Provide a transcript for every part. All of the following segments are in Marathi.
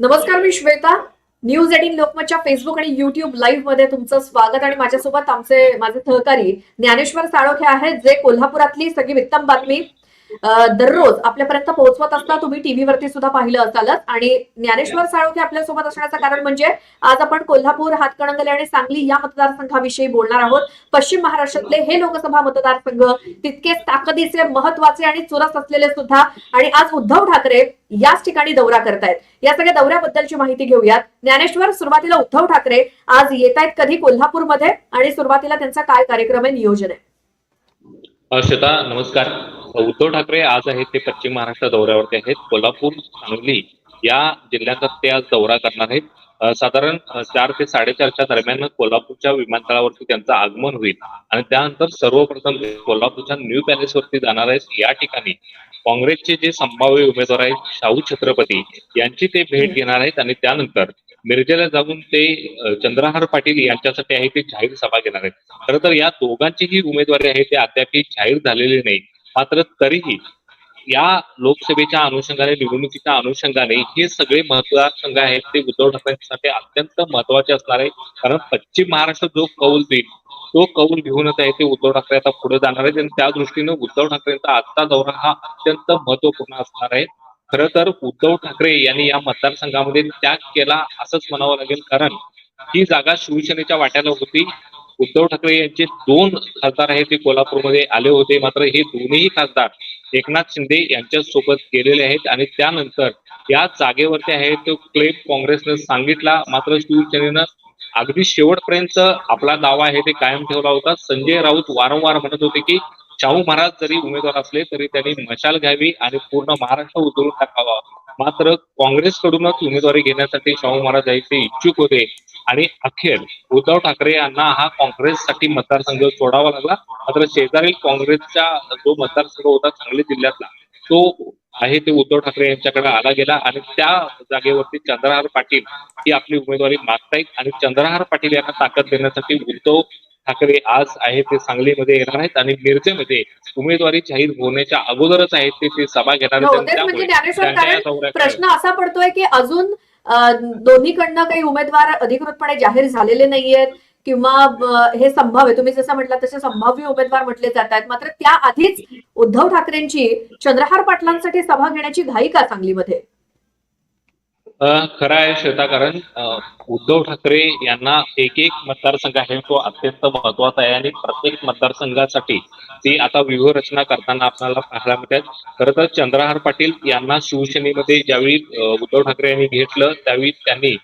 नमस्कार मी श्वेता. न्यूज एटीन लोकमतच्या फेसबुक आणि युट्यूब लाईव्हमध्ये तुमचं स्वागत आणि माझ्यासोबत आमचे माझे सहकारी ज्ञानेश्वर साळोखे आहेत जे कोल्हापुरातली सगळी उत्तम बातमी दररोज आपल्यापर्यंत पोहोचवत असता तुम्ही टीव्हीवरती सुद्धा पाहिलं असालच. आणि ज्ञानेश्वर साळोखे आपल्यासोबत असण्याचं कारण म्हणजे आज आपण कोल्हापूर हातकणंगले आणि सांगली या मतदारसंघाविषयी बोलणार आहोत. पश्चिम महाराष्ट्रातले हे लोकसभा मतदारसंघ तितकेच ताकदीचे महत्त्वाचे आणि चुरस असलेले सुद्धा आणि आज उद्धव ठाकरे याच ठिकाणी दौरा करतायत. या सगळ्या दौऱ्याबद्दलची माहिती घेऊयात. ज्ञानेश्वर सुरुवातीला उद्धव ठाकरे आज येत आहेत कधी कोल्हापूरमध्ये आणि सुरुवातीला त्यांचा काय कार्यक्रम आहे नियोजन आहे? श्वेता नमस्कार. उद्धव ठाकरे आज आहेत ते पश्चिम महाराष्ट्र दौऱ्यावरती आहेत. कोल्हापूर सांगली या जिल्ह्याचा ते आज दौरा करणार आहेत. साधारण चार ते साडेचारच्या दरम्यान कोल्हापूरच्या विमानतळावरती त्यांचं आगमन होईल. आणि त्यानंतर सर्वप्रथम ते कोल्हापूरच्या न्यू पॅलेसवरती जाणार आहेत. या ठिकाणी काँग्रेसचे जे संभाव्य उमेदवार आहेत शाहू छत्रपती यांची ते भेट घेणार आहेत. आणि त्यानंतर मिरजेला जाऊन ते चंद्रहार पाटील यांच्यासाठी आहे ते जाहीर सभा घेणार आहेत. खरं तर या दोघांचीही उमेदवारी आहे ते अद्याप जाहीर झालेली नाही. मात्र तरीही या लोकसभेच्या अनुषंगाने निवडणुकीच्या अनुषंगाने हे सगळे मतदारसंघ आहेत ते उद्धव ठाकरेंसाठी अत्यंत महत्त्वाचे असणार आहे कारण पश्चिम महाराष्ट्र जो कौल देईल तो कौल घेऊनच आहे ते उद्धव ठाकरे आता पुढे जाणार आहेत. आणि त्या दृष्टीनं उद्धव ठाकरेंचा आजचा दौरा हा अत्यंत महत्त्वपूर्ण असणार आहे. खर तर उद्धव ठाकरे यांनी या मतदारसंघामध्ये त्याग केला असंच म्हणावं लागेल. कारण ही जागा शिवसेनेच्या वाट्याला होती. उद्धव ठाकरे यांचे दोन खासदार आहेत ते कोल्हापूरमध्ये आले होते. मात्र हे दोन्ही खासदार एकनाथ शिंदे यांच्या सोबत गेलेले आहेत आणि त्यानंतर या जागेवरती आहे तो क्लेम काँग्रेसनं सांगितला. मात्र शिवसेनेनं अगदी शेवटपर्यंत आपला दावा आहे ते कायम ठेवला होता. संजय राऊत वारंवार म्हणत होते की शाहू महाराज जरी उमेदवार असले तरी त्यांनी मशाल घ्यावी आणि पूर्ण महाराष्ट्र उतरून टाकावा. मात्र काँग्रेसकडूनच उमेदवारी घेण्यासाठी शाहू महाराज यायचे इच्छुक होते. आणि अखेर उद्धव ठाकरे यांना हा काँग्रेससाठी मतदारसंघ सोडावा लागला. मात्र शेजारील काँग्रेसचा जो मतदारसंघ होता सांगली जिल्ह्यातला तो आहे ते उद्धव ठाकरे यांच्याकडे आला गेला आणि त्या जागेवरती चंद्रहार पाटील ही आपली उमेदवारी मागतायत आणि चंद्रहार पाटील यांना ताकद देण्यासाठी उद्धव ठाकरे आज आहे ते सांगलीमध्ये येणार आहेत आणि मिरजेमध्ये उमेदवारी जाहीर होण्याच्या अगोदरच आहेत ते ते सभा घेणार हो, आहेत म्हणजे प्रश्न असा पडतोय की अजून दोन्हीकडनं काही उमेदवार अधिकृतपणे जाहीर झालेले नाहीयेत. किंवा हे संभाव्य तुम्ही जसं म्हटलं तसे संभाव्य उमेदवार म्हटले जात आहेत मात्र त्या आधीच उद्धव ठाकरेंची चंद्रहार पाटलांसाठी सभा घेण्याची घाई का सांगलीमध्ये? खरं आहे श्वेता कारण उद्धव ठाकरे यांना एक एक मतदारसंघ आहे तो अत्यंत महत्त्वाचा आहे आणि प्रत्येक मतदारसंघासाठी ती आता व्यूहरचना करताना आपल्याला पाहायला मिळतात खरं तर चंद्रहार पाटील यांना शिवसेनेमध्ये ज्यावेळी उद्धव ठाकरे यांनी घेतलं त्यावेळी त्यांनी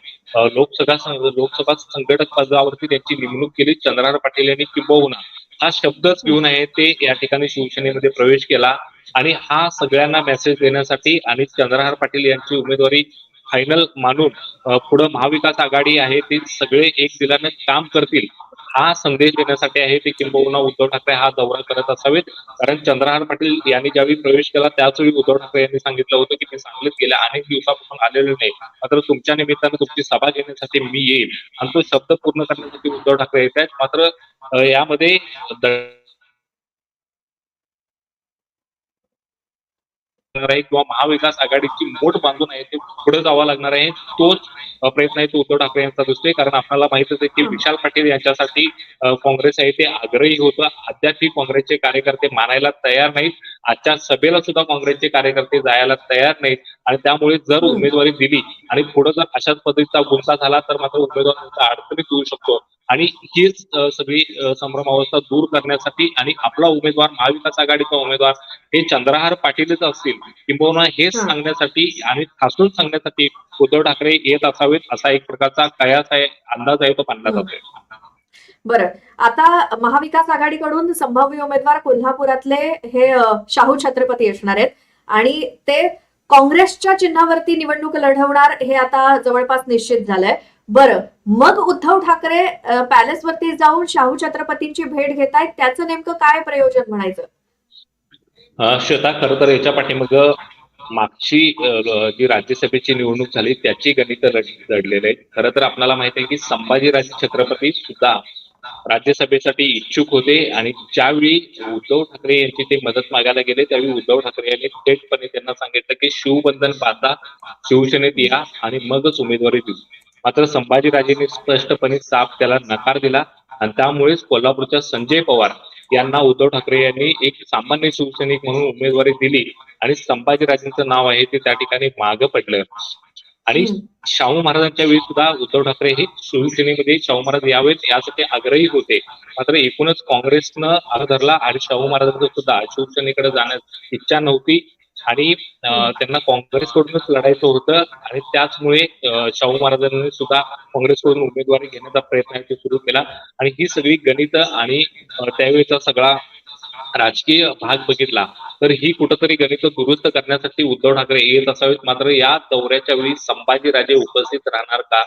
लोकसभा लोकसभा संघटक पदावरती त्यांची नेमणूक केली. चंद्रहार पाटील यांनी किंबहुना हा शब्दच घेऊन आहे ते या ठिकाणी शिवसेनेमध्ये प्रवेश केला. आणि हा सगळ्यांना मेसेज देण्यासाठी आणि चंद्रहार पाटील यांची उमेदवारी फायनल मानून पुढे पुढं महाविकास आघाडी आहे ते सगळे एक दिलाने काम करतील हा संदेश देण्यासाठी आहे ते किंबहुना उद्धव ठाकरे हा दौरा करत असावेत. कारण चंद्रहार पाटील यांनी ज्यावेळी प्रवेश केला त्याच वेळी उद्धव ठाकरे यांनी सांगितलं होतं की मी सांगलीत गेल्या अनेक दिवसापासून आलेलो नाही. मात्र तुमच्या निमित्तानं तुमची सभा घेण्यासाठी मी येईल आणि तो शब्द पूर्ण करण्यासाठी उद्धव ठाकरे येत आहेत. मात्र यामध्ये द- लागणार आहे किंवा महाविकास आघाडीची मोठ बांधून आहे ते पुढे जावं लागणार आहे. तोच प्रयत्न आहे तो उद्धव ठाकरे यांचा दिसतोय कारण आपल्याला माहितच आहे की विशाल पाटील यांच्यासाठी काँग्रेस आहे ते आग्रही होतं. अद्यापही काँग्रेसचे कार्यकर्ते मानायला तयार नाहीत. आजच्या सभेला सुद्धा काँग्रेसचे कार्यकर्ते जायला तयार नाहीत आणि त्यामुळे जर. उमेदवारी दिली आणि पुढे जर अशाच पद्धतीचा गुंता झाला तर मात्र उमेदवारांचा अडचणीत येऊ शकतो आणि हीच सगळी संभ्रमावस्था दूर करण्यासाठी आणि आपला उमेदवार महाविकास आघाडीचा उमेदवार हे चंद्रहार पाटीलच असतील किंबहुना हेच. सांगण्यासाठी आणि ठासून सांगण्यासाठी उद्धव ठाकरे येत असावेत असा एक प्रकारचा कयास आहे अंदाज आहे तो मानला. जातोय बरं. आता महाविकास आघाडीकडून संभाव्य उमेदवार कोल्हापुरातले हे शाहू छत्रपती असणार आहेत. आणि ते काँग्रेसच्या चिन्हावरती निवडणूक लढवणार हे आता जवळपास निश्चित झालंय. बरं मग उद्धव ठाकरे पॅलेसवरती जाऊन शाहू छत्रपतींची भेट घेतायत. त्याचं नेमकं काय प्रयोजन म्हणायचं? श्वेता खर तर याच्या पाठीमाग मागची जी राज्यसभेची निवडणूक झाली त्याची गणित लढलेली आहेत. खरं तर आपल्याला माहिती आहे की संभाजीराजे छत्रपती सुद्धा राज्यसभेसाठी इच्छुक होते आणि ज्यावेळी उद्धव ठाकरे यांची ते मदत मागायला गेले त्यावेळी उद्धव ठाकरे यांनी थेटपणे त्यांना सांगितलं की शिवबंधन बांधा शिवसेनेत या आणि मगच उमेदवारी देऊ मात्र संभाजीराजेंनी स्पष्टपणे साफ त्याला नकार दिला आणि त्यामुळेच कोल्हापूरच्या संजय पवार यांना उद्धव ठाकरे यांनी एक सामान्य शिवसैनिक म्हणून उमेदवारी दिली आणि संभाजीराजेंचं नाव आहे ते त्या ठिकाणी मागं पडलं. आणि. शाहू महाराजांच्या वेळी सुद्धा उद्धव ठाकरे हे शिवसेनेमध्ये शाहू महाराज यावेत यासाठी आग्रही होते. मात्र एकूणच काँग्रेसनं आग धरला आणि शाहू महाराजांचं सुद्धा शिवसेनेकडे जाण्यास इच्छा नव्हती. आणि त्यांना काँग्रेसकडूनच लढायचं होतं आणि त्याचमुळे शाहू महाराजांनी सुद्धा काँग्रेसकडून उमेदवारी घेण्याचा प्रयत्न सुरू केला. आणि ही सगळी गणित आणि त्यावेळेचा सगळा राजकीय भाग बघितला तर ही कुठंतरी गणित दुरुस्त करण्यासाठी उद्धव ठाकरे येत असावेत. मात्र या दौऱ्याच्या वेळी संभाजीराजे उपस्थित राहणार का?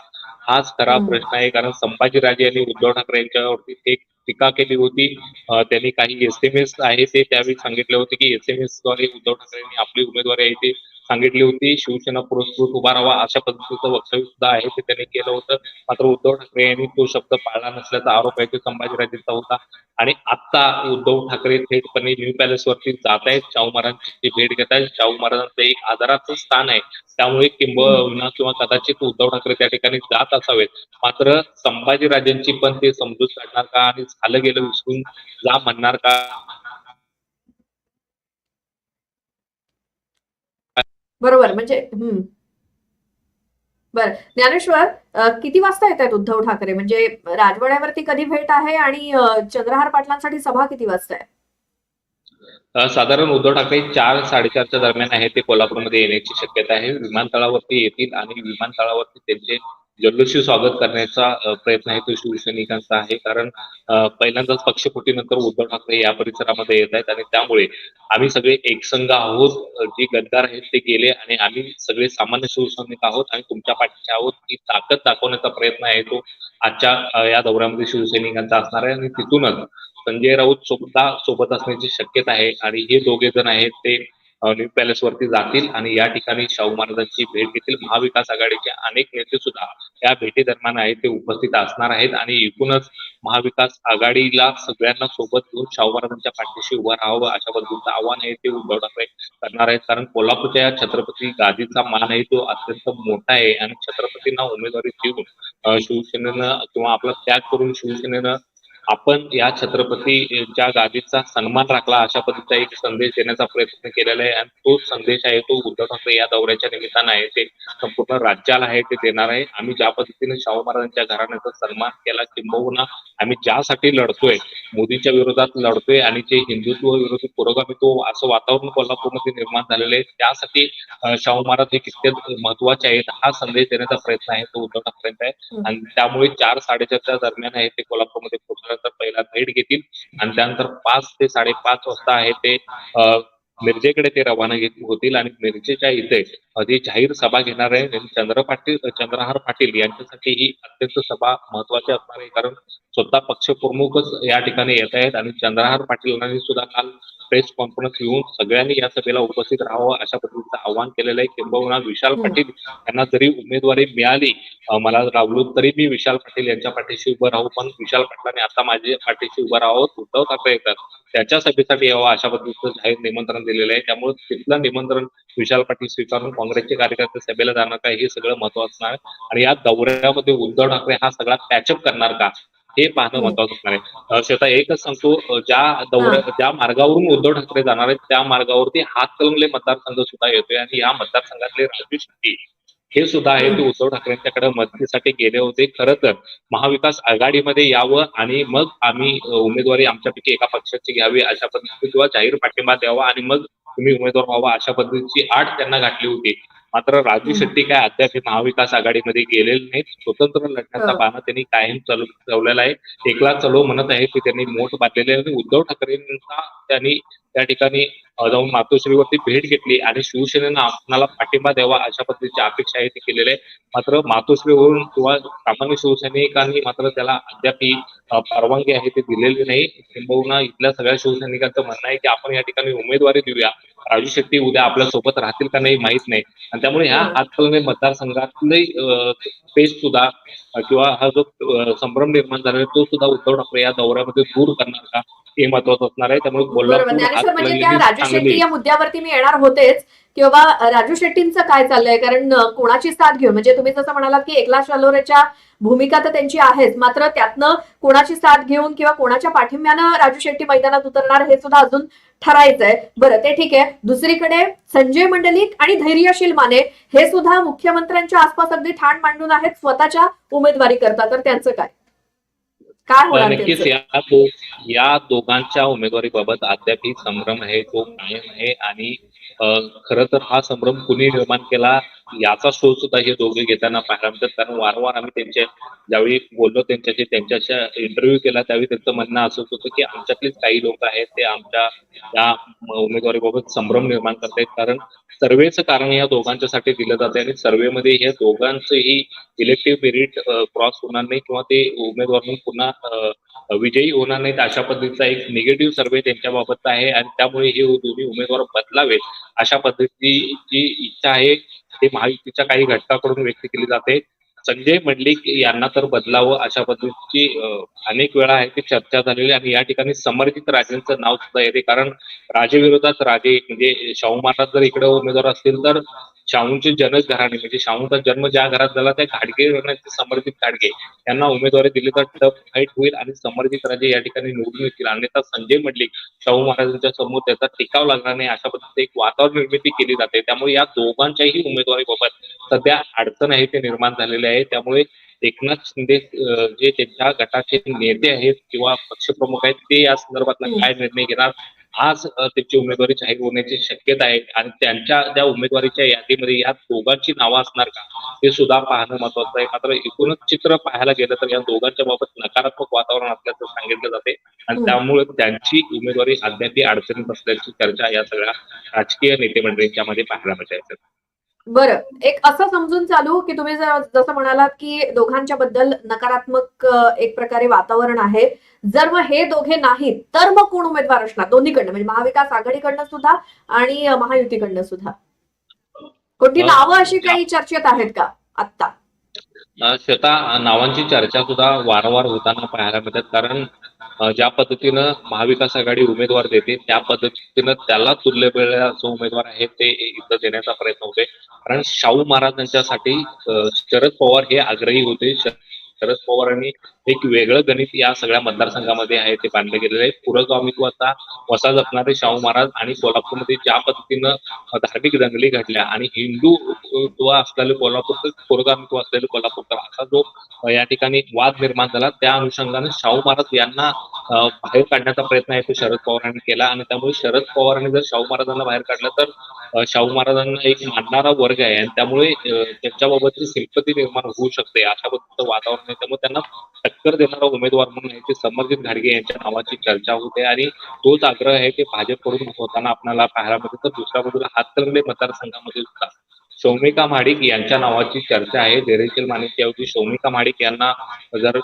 हाच खरा. प्रश्न आहे. कारण संभाजीराजे यांनी उद्धव ठाकरे यांच्यावरती एक टीका केली होती. त्यांनी काही एस एम एस आहे ते त्यावेळी सांगितले होते की एस एम एसद्वारे उद्धव ठाकरे यांनी आपली उमेदवारी आहे ते सांगितली होती शिवसेना पुरस्कृत उभा राहावा अशा पद्धतीचं वक्तव्य सुद्धा आहे ते त्यांनी केलं होतं. मात्र उद्धव ठाकरे यांनी तो शब्द पाळला नसल्याचा आरोप आहे तो संभाजीराजेंचा होता. आणि आता उद्धव ठाकरे थेटपणे न्यू पॅलेस वरती जात आहेत. शाहू महाराजांची भेट घेत आहेत. शाहू महाराजांचं एक आदराचं स्थान आहे. त्यामुळे किंबहुना किंवा कदाचित उद्धव ठाकरे त्या ठिकाणी जात असावेत. मात्र संभाजीराजेंची पण ते समजूत काढणार का आणि झालं गेलं विसरून जा म्हणणार का? बरोबर म्हणजे हम्म. बर. ज्ञानेश्वर किती वाजता येत आहेत उद्धव ठाकरे? म्हणजे राजवाड्यावरती कधी भेट आहे आणि चंद्रहार पाटलांसाठी सभा किती वाजता आहे? साधारण उद्धव ठाकरे चार साडेचारच्या दरम्यान आहे ते कोल्हापूरमध्ये येण्याची शक्यता आहे. विमानतळावरती येतील आणि विमानतळावरती त्यांचे जल्लोषी स्वागत करण्याचा प्रयत्न आहे तो शिवसैनिकांचा आहे. कारण पहिल्यांदाच पक्षफुटीनंतर उद्धव ठाकरे या परिसरामध्ये येत आहेत आणि त्यामुळे आम्ही सगळे एकसंघ आहोत. जे गद्दार आहेत ते गेले आणि आम्ही सगळे सामान्य शिवसैनिक आहोत आणि तुमच्या पाठीचे आहोत. ही ताकद दाखवण्याचा प्रयत्न आहे तो आजच्या या दौऱ्यामध्ये शिवसैनिकांचा असणार आहे आणि तिथूनच संजय राऊत सुद्धा सोबत असण्याची शक्यता आहे. आणि हे दोघे जण आहेत ते न्यू पॅलेस वरती जातील आणि या ठिकाणी शाहू महाराजांची भेट घेतील. महाविकास आघाडीचे अनेक नेते सुद्धा या भेटी दरम्यान आहेत ते उपस्थित असणार आहेत. आणि एकूणच महाविकास आघाडीला सगळ्यांना सोबत घेऊन शाहू महाराजांच्या पाठीशी उभं राहावं अशा पद्धतीचं आव्हान आहे ते उद्धव ठाकरे करणार आहेत. कारण कोल्हापूरच्या या छत्रपती गादीचा मान आहे तो अत्यंत मोठा आहे. आणि छत्रपतींना उमेदवारी देऊन शिवसेनेनं किंवा आपला त्याग करून शिवसेनेनं आपण या छत्रपतीच्या गादीचा सन्मान राखला अशा पद्धतीचा एक संदेश देण्याचा प्रयत्न केलेला आहे. आणि तो संदेश आहे तो उद्धव ठाकरे या दौऱ्याच्या निमित्तानं आहे. ते संपूर्ण राज्याला आहे ते देणार आहे. आम्ही ज्या पद्धतीने शाहू महाराजांच्या घराण्याचा सन्मान केला किंबहुना आम्ही ज्यासाठी लढतोय मोदींच्या विरोधात लढतोय आणि जे हिंदुत्व विरोधी पुरोगामित्व असं वातावरण कोल्हापूरमध्ये निर्माण झालेलं आहे त्यासाठी शाहू महाराज हे कित्येक महत्त्वाचे आहेत हा संदेश देण्याचा प्रयत्न आहे तो उद्धव ठाकरेंचा आहे. आणि त्यामुळे चार साडेचारच्या दरम्यान आहे ते कोल्हापूरमध्ये पोहोचल्यानंतर पहिला भेट घेतील. आणि त्यानंतर पाच ते साडेपाच वाजता आहे ते मिरजेकडे ते रवाना होतील आणि मिरजेच्या इथे आधी जाहीर सभा घेणार आहे. चंद्र पाटील चंद्रहार पाटील यांच्यासाठी ही अत्यंत सभा महत्वाची असणार आहे. कारण स्वतः पक्ष प्रमुखच या ठिकाणी येत आहेत आणि चंद्रहार पाटील सुद्धा काल प्रेस कॉन्फरन्स घेऊन सगळ्यांनी या सभेला उपस्थित राहावं अशा पद्धतीचं आवाहन केलेलं आहे. किंबहुना विशाल हम्म. पाटील यांना जरी उमेदवारी मिळाली मला रावलो तरी मी विशाल पाटील यांच्या पाठीशी उभं राहू. पण विशाल पाटलांनी आता माझ्या पाठीशी उभं राहावं उद्धव ठाकरे येतात. त्याच्या सभेसाठी यावं अशा पद्धतीचं जाहीर निमंत्रण दिलेलं आहे. त्यामुळे तिथलं निमंत्रण विशाल पाटील स्वीकारून काँग्रेसचे कार्यकर्ते सभेला जाणार का हे सगळं महत्वाचं आहे. आणि या दौऱ्यामध्ये उद्धव ठाकरे हा सगळा पॅचअप करणार का हे पाहणं. महत्वाचं असणार आहे. श्वेता एकच सांगतो ज्या दौऱ्या ज्या मार्गावरून उद्धव ठाकरे जाणार आहेत त्या मार्गावरती हातकलंगले मतदारसंघ सुद्धा येतोय आणि या मतदारसंघातले राजू शेट्टी हे सुद्धा आहे. ते उद्धव ठाकरेंच्याकडे मदतीसाठी गेले होते. खरं तर महाविकास आघाडीमध्ये यावं आणि मग आम्ही उमेदवारी आमच्यापैकी एका पक्षाची घ्यावी अशा पद्धतीने किंवा जाहीर पाठिंबा द्यावा आणि मग तुम्ही उमेदवार व्हावा अशा पद्धतीची आठ त्यांना घातली होती. मात्र राजू. शेट्टी काय अद्याप हे महाविकास आघाडीमध्ये गेलेले नाहीत. स्वतंत्र लढण्याचा हो. बाणा त्यांनी कायम चालू ठेवलेला आहे. एकला चलो म्हणत आहे की त्यांनी मोठ बांधलेले आहे. आणि उद्धव ठाकरेंचा त्यांनी त्या ठिकाणी जाऊन मातोश्रीवरती भेट घेतली आणि शिवसेनेनं आपणाला पाठिंबा द्यावा अशा पद्धतीची अपेक्षा आहे ती केलेली. आहे मात्र मातोश्रीवरून किंवा सामान्य शिवसैनिकांनी मात्र त्याला अद्याप ही परवानगी आहे ती दिलेली नाही. किंबहुना इथल्या सगळ्या शिवसैनिकांचं म्हणणं आहे की आपण या ठिकाणी उमेदवारी देऊया. राजू शेट्टी उद्या आपल्यासोबत राहतील का नाही माहीत नाही. आणि त्यामुळे ह्या. हातकलंगले मतदारसंघातले पेच सुद्धा किंवा हा जो संभ्रम निर्माण झालेला तो सुद्धा उद्धव ठाकरे या दौऱ्यामध्ये दूर करणार का हे महत्वाचं असणार आहे. त्यामुळे ज्ञानेश्वर म्हणजे त्या राजू शेट्टी या मुद्द्यावरती मी येणार होतेच. की बाबा राजू शेट्टींचं काय चाललंय? कारण कोणाची साथ घेऊन? म्हणजे तुम्ही जसं म्हणालात की एकला शालोरेच्या भूमिका तर त्यांची आहेच. मात्र त्यातनं कोणाची साथ घेऊन किंवा कोणाच्या पाठिंब्यानं राजू शेट्टी मैदानात उतरणार हे सुद्धा अजून ठरायचंय. बरं ते ठीक आहे. दुसरीकडे संजय मंडलिक आणि धैर्यशील माने हे सुद्धा मुख्यमंत्र्यांच्या आसपास अगदी ठाण मांडून आहेत. स्वतःच्या उमेदवारी करता तर त्यांचं काय? काय होणार नक्कीच? या दो या दोघांच्या उमेदवारीबाबत अद्याप ही संभ्रम आहे तो कायम आहे आणि खर तर हा संभ्रम कुणी निर्माण केला याचा शोध सुद्धा हे दोघे घेताना पाहायला मिळतात. कारण वारंवार आम्ही त्यांच्या ज्यावेळी बोललो त्यांच्याशी त्यांच्याशी इंटरव्ह्यू केला त्यावेळी त्यांचं म्हणणं असं होतं की आमच्यातलेच काही लोक आहेत ते आमच्या या उमेदवारीबाबत संभ्रम निर्माण करतायत. कारण सर्वेचं कारण या दोघांच्यासाठी दिलं जाते आणि सर्वेमध्ये या दोघांचंही इलेक्टिव्ह पिरियड क्रॉस होणार नाही किंवा ते उमेदवार म्हणून पुन्हा विजयी होणार नाहीत अशा पद्धतीचा एक निगेटिव्ह सर्वे त्यांच्या बाबत आहे. आणि त्यामुळे हे दोन्ही उमेदवार बदलावेत अशा पद्धतीची इच्छा आहे. ते महायुतीच्या काही घटकाकडून व्यक्त केली जाते. संजय मंडलिक यांना तर बदलावं अशा पद्धतीची अनेक वेळा आहे ती चर्चा झालेली आणि या ठिकाणी समर्जित राजेंचं नाव सुद्धा येते. कारण राजेविरोधात राजे म्हणजे शाहू महाराज जर इकडे उमेदवार असतील तर शाहूंचे जनक घराणे म्हणजे शाहूंचा जन्म ज्या घरात झाला त्या घाडगे समर्थित समर्जित घाडगे यांना उमेदवारी दिली तर टफ फाईट होईल आणि समर्जित राजे या ठिकाणी निवडून येतील. अन्यथा संजय मंडलिक शाहू महाराजांच्या समोर त्याचा टिकाव लागणार नाही अशा पद्धतीने एक वातावरण निर्मिती केली जाते. त्यामुळे या दोघांच्याही उमेदवारीबाबत सध्या अडचण आहे ते निर्माण झालेले आहे. त्यामुळे एकनाथ शिंदे जे त्यांच्या गटाचे नेते आहेत किंवा पक्षप्रमुख आहेत ते या संदर्भातला हम्म. काय निर्णय घेणार? आज त्यांची उमेदवारी जाहीर होण्याची शक्यता आहे. आणि त्यांच्या त्या उमेदवारीच्या यादीमध्ये या दोघांची नावं असणार का? हे सुद्धा पाहणं महत्वाचं आहे. मात्र एकूणच चित्र पाहायला गेलं तर या दोघांच्या बाबत नकारात्मक वातावरण असल्याचं सांगितलं जाते. आणि. त्यामुळे त्यांची उमेदवारी अद्याप अडचणीत असल्याची चर्चा या सगळ्या राजकीय नेतेमंडळींच्या मध्ये पाहायला मिळते. बरं एक असं समजून चालू की तुम्ही जर- जसं म्हणालात की दोघांच्या बद्दल नकारात्मक एक प्रकारे वातावरण आहे. जर मग हे दोघे नाहीत तर मग कोण उमेदवार असणार? दोन्हीकडनं म्हणजे महाविकास आघाडीकडनं सुद्धा आणि महायुतीकडनं सुद्धा. कोणती नावं अशी काही चर्चेत आहेत का आत्ता? श्वेता नावांची चर्चा सुद्धा वारंवार होताना पाहायला मिळतात. कारण ज्या पद्धतीनं महाविकास आघाडी उमेदवार देते त्या पद्धतीनं त्याला तुल्यबळ जो उमेदवार आहे ते इथं देण्याचा प्रयत्न होते कारण शाहू महाराजांच्यासाठी शरद पवार हे आग्रही होते. श- शरद पवारांनी एक वेगळं गणित या सगळ्या मतदारसंघामध्ये आहे ते बांधलं गेलेलं आहे. पुरोगामित्वाचा वसा जपणारे शाहू महाराज आणि कोल्हापूरमध्ये ज्या पद्धतीनं धार्मिक दंगली घडल्या आणि हिंदुत्व असलेले कोल्हापूर पुरगामित्व असलेले कोल्हापूर तर असा जो या ठिकाणी वाद निर्माण झाला त्या अनुषंगाने शाहू महाराज यांना बाहेर काढण्याचा प्रयत्न आहे तो शरद पवारांनी केला आणि त्यामुळे शरद पवारांनी जर शाहू महाराजांना बाहेर काढलं तर शाहू महाराजांना एक मानणारा वर्ग आहे आणि त्यामुळे त्यांच्याबाबतची सिंपती निर्माण होऊ शकते अशा पद्धतीचं वातावरण आहे. त्यामुळे त्यांना टक्कर देणारा उमेदवार म्हणून आहे ते समर्जित घाडगे यांच्या नावाची चर्चा होते आणि तोच आग्रह आहे की भाजपकडून होताना आपल्याला पाहायला मिळतो. तर दुसऱ्या बाजूला हातकणंगले मतदारसंघामध्ये सुद्धा सौमिका महाडिक यांच्या नावाची चर्चा आहे. धैर्यशील मानेच्या ऐवजी शौमिका महाडिक यांना जर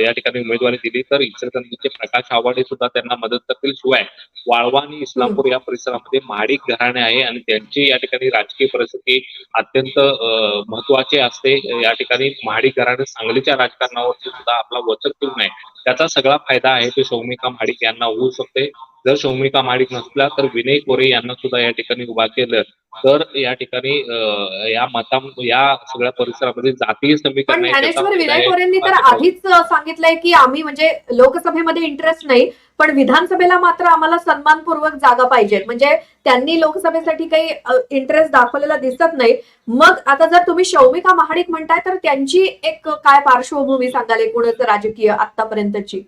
या ठिकाणी उमेदवारी दिली तर इचलकरंजीचे प्रकाश आवाडे सुद्धा त्यांना मदत करतील. शिवाय वाळवा आणि इस्लामपूर या परिसरामध्ये महाडिक घराणे आहे आणि त्यांची या ठिकाणी राजकीय परिस्थिती अत्यंत महत्वाची असते. या ठिकाणी महाडिक घराणे सांगलीच्या राजकारणावरती सुद्धा आपला वचक ठेवून आहे. त्याचा सगळा फायदा आहे तो सौमिका महाडिक यांना होऊ शकते. जर शौमिका महाडिक नसला तर विनय कोरे यांना सुद्धा या ठिकाणी उभा केलं तर या ठिकाणी या मता या सगळ्या परिसरामध्ये जातीय समीकरण विनय. कोरेंनी तर आधीच सांगितलंय की आम्ही म्हणजे लोकसभेमध्ये इंटरेस्ट नाही पण विधानसभेला मात्र आम्हाला सन्मानपूर्वक जागा पाहिजेत. म्हणजे त्यांनी लोकसभेसाठी काही इंटरेस्ट दाखवलेला दिसत नाही. मग आता जर तुम्ही शौमिका महाडिक म्हणताय तर त्यांची एक काय पार्श्वभूमी सांगाल एकूणच राजकीय आतापर्यंतची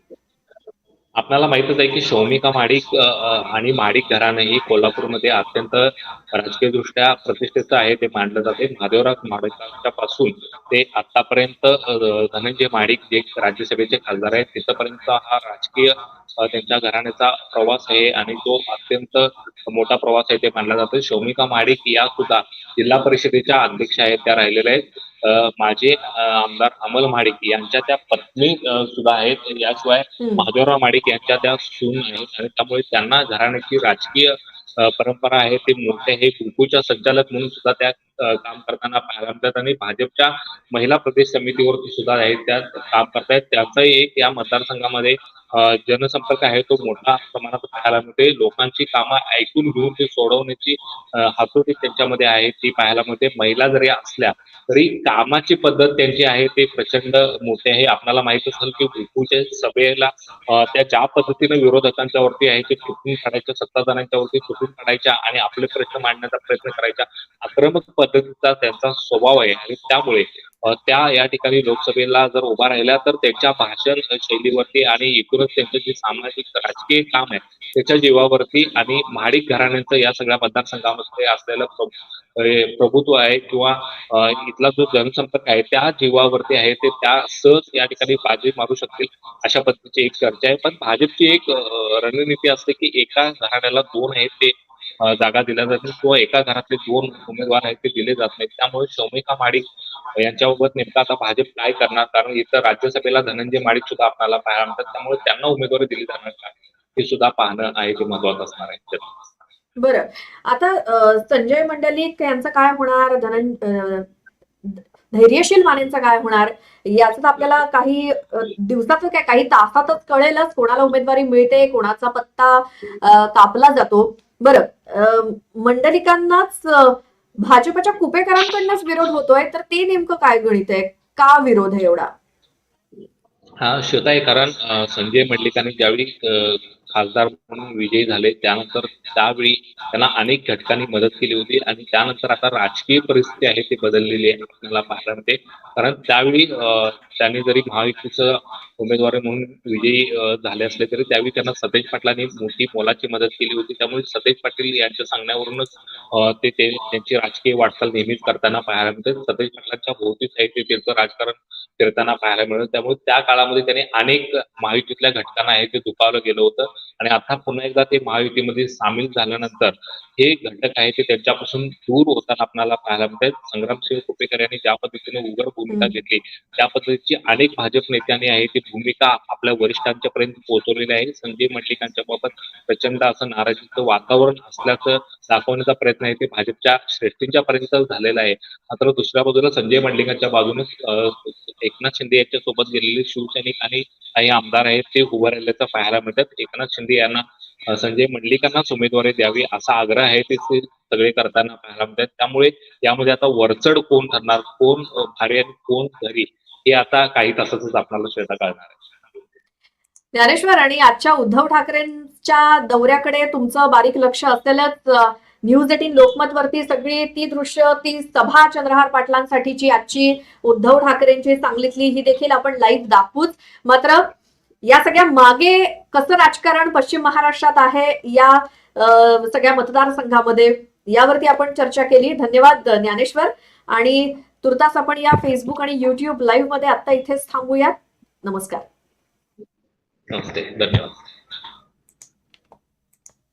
आपल्याला माहितच आहे की शौमिका माडिक आणि माडिक घराणं ही कोल्हापूरमध्ये अत्यंत राजकीय दृष्ट्या प्रतिष्ठेचं आहे ते मानलं जाते. महादेवराव माडिकांच्या पासून ते आतापर्यंत धनंजय माडिक जे राज्यसभेचे खासदार आहेत तिथपर्यंत हा राजकीय त्यांच्या घराण्याचा प्रवास आहे आणि तो अत्यंत मोठा प्रवास आहे ते मानला जातो. शौमिका माडिक या सुद्धा जिल्हा परिषदेच्या अध्यक्ष आहेत त्या राहिलेल्या आहेत. अ, आमदार अमल महाडिक यांच्या त्या पत्नी सुद्धा आहेत याशिवाय हम्म. महादेवराव माडिक यांच्या त्या सून आहेत आणि त्यामुळे त्यांना घराण्याची राजकीय परंपरा आहे ते मोठे हे कुंकूच्या संचालक म्हणून सुद्धा त्या काम करताना पाहायला मिळतात आणि भाजपच्या महिला प्रदेश समितीवर सुद्धा आहे त्या काम करतायत. त्याचाही एक या मतदारसंघामध्ये जनसंपर्क आहे तो मोठा प्रमाणात पाहायला मिळते लोकांची कामं ऐकून घेऊन ते सोडवण्याची हातोटी त्यांच्यामध्ये आहे ती पाहायला मिळते. महिला जरी असल्या तरी कामाची पद्धत त्यांची आहे ते प्रचंड मोठे आहे. आपल्याला माहीत असेल की विपूच्या सभेला त्या ज्या पद्धतीने विरोधकांच्या वरती आहे ते तुटून काढायच्या सत्ताधाऱ्यांच्या वरती तुटून काढायच्या आणि आपले प्रश्न मांडण्याचा प्रयत्न करायच्या आक्रमक पद्धतीचा त्यांचा स्वभाव आहे. आणि त्यामुळे त्या या ठिकाणी लोकसभेला जर उभा राहिल्या तर त्यांच्या भाषण शैलीवरती आणि एकूणच त्यांचं जे सामाजिक राजकीय काम आहे त्याच्या जीवावरती आणि महाडिक घराण्यांचं या सगळ्या मतदारसंघामध्ये असलेलं प्रभुत्व आहे किंवा इथला जो जनसंपर्क आहे त्या जीवावरती आहे ते त्या सहज या ठिकाणी बाजी मारू शकतील अशा पद्धतीची एक चर्चा आहे. पण भाजपची एक रणनीती असते की एका घराण्याला दोन आहेत ते जागा दिल्या जातील किंवा एका घरातले दोन उमेदवार आहेत ते दिले जात नाहीत. त्यामुळे शौमिका माडिक यांच्याबाबत नेमकं आता भाजप काय करणार? कारण इथं राज्यसभेला धनंजय माडिक सुद्धा आपल्याला पाहायला मिळतात. त्यामुळे त्यांना उमेदवारी दिली जाणार का? हे सुद्धा पाहणं आहे ते महत्वाचं असणार आहे. बरं. आता संजय मंडलिक यांचं काय होणार? धनं धैर्यशील मानेंचं काय होणार? याचं तर आपल्याला काही दिवसात काय काही तासातच कळेलच कोणाला उमेदवारी मिळते कोणाचा पत्ता कापला जातो. बरं अ, मंडलिकांनाच भाजपच्या कुपेकरांकडनंच विरोध होतोय तर ते नेमकं काय गणित आहे? का विरोध आहे एवढा? हा श्वेता आहे कारण संजय मंडलिकांनी ज्यावेळी खासदार म्हणून विजयी झाले त्यानंतर त्यावेळी त्यांना अनेक घटकांनी मदत केली होती आणि त्यानंतर आता राजकीय परिस्थिती आहे ती बदललेली आहे आपल्याला पाहायला मिळते. कारण त्यावेळी त्यांनी जरी महायुतीचं उमेदवार म्हणून विजयी झाले असले तरी त्यावेळी त्यांना सतेज पाटलांनी मोठी मोलाची मदत केली होती. त्यामुळे सतेज पाटील यांच्या सांगण्यावरूनच ते ते- त्यांची राजकीय वाटचाल नेहमीच करताना पाहायला मिळते. सतेज पाटलांच्या भोवतीच आहे ते त्यांचं राजकारण फिरताना पाहायला मिळत. त्यामुळे त्या काळामध्ये त्याने अनेक महायुतीतल्या घटकांना आहे ते दुखावलं गेलं होतं. आणि आता पुन्हा एकदा ते महायुतीमध्ये सामील झाल्यानंतर हे घटक आहे ते त्यांच्यापासून दूर होताना आपल्याला पाहायला मिळतात संग्रामसिंह कुपेकर यांनी ज्या पद्धतीने उघड भूमिका. घेतली त्या पद्धतीची अनेक भाजप नेत्यांनी आहे ती भूमिका आपल्या वरिष्ठांच्या पर्यंत पोहोचवलेली आहे. संजय मंडलिकांच्या बाबत प्रचंड असं नाराजीचं वातावरण असल्याचं दाखवण्याचा प्रयत्न आहे ते भाजपच्या श्रेष्ठींच्या पर्यंत झालेला आहे. मात्र दुसऱ्या बाजूला संजय मंडलिकांच्या बाजूने एकनाथ शिंदे यांच्या सोबत गेलेले शिवसैनिक आणि काही आमदार आहेत ते उभं राहिल्याचं पाहायला मिळतात एकनाथ शिंदे यांना संजय मंडलिकांनाच उमेदवारी द्यावी असा आग्रह आहे ते सगळे करताना पाहायला मिळतात. त्यामुळे यामध्ये आता वरचढ कोण ठरणार कोण भारी आणि कोण घरी? हे आता काही तासातच आपल्याला श्वेता कळणार आहे. ज्ञानेश्वर आणि आजच्या उद्धव ठाकरेंच्या दौऱ्याकडे तुमचं बारीक लक्ष असलेलंच न्यूज एटीन लोकमत वरती सगळी ती दृश्य ती सभा चंद्रहार पाटलांसाठीची आजची उद्धव ठाकरेंची सांगलीतली ही देखील आपण लाईव्ह दाखवूच. मात्र या सगळ्या मागे कसं राजकारण पश्चिम महाराष्ट्रात आहे या सगळ्या मतदारसंघामध्ये यावरती आपण चर्चा केली. धन्यवाद ज्ञानेश्वर. आणि तुर्तास आपण या फेसबुक आणि युट्यूब लाईव्हमध्ये आता इथेच थांबूयात. नमस्कार. धन्यवाद.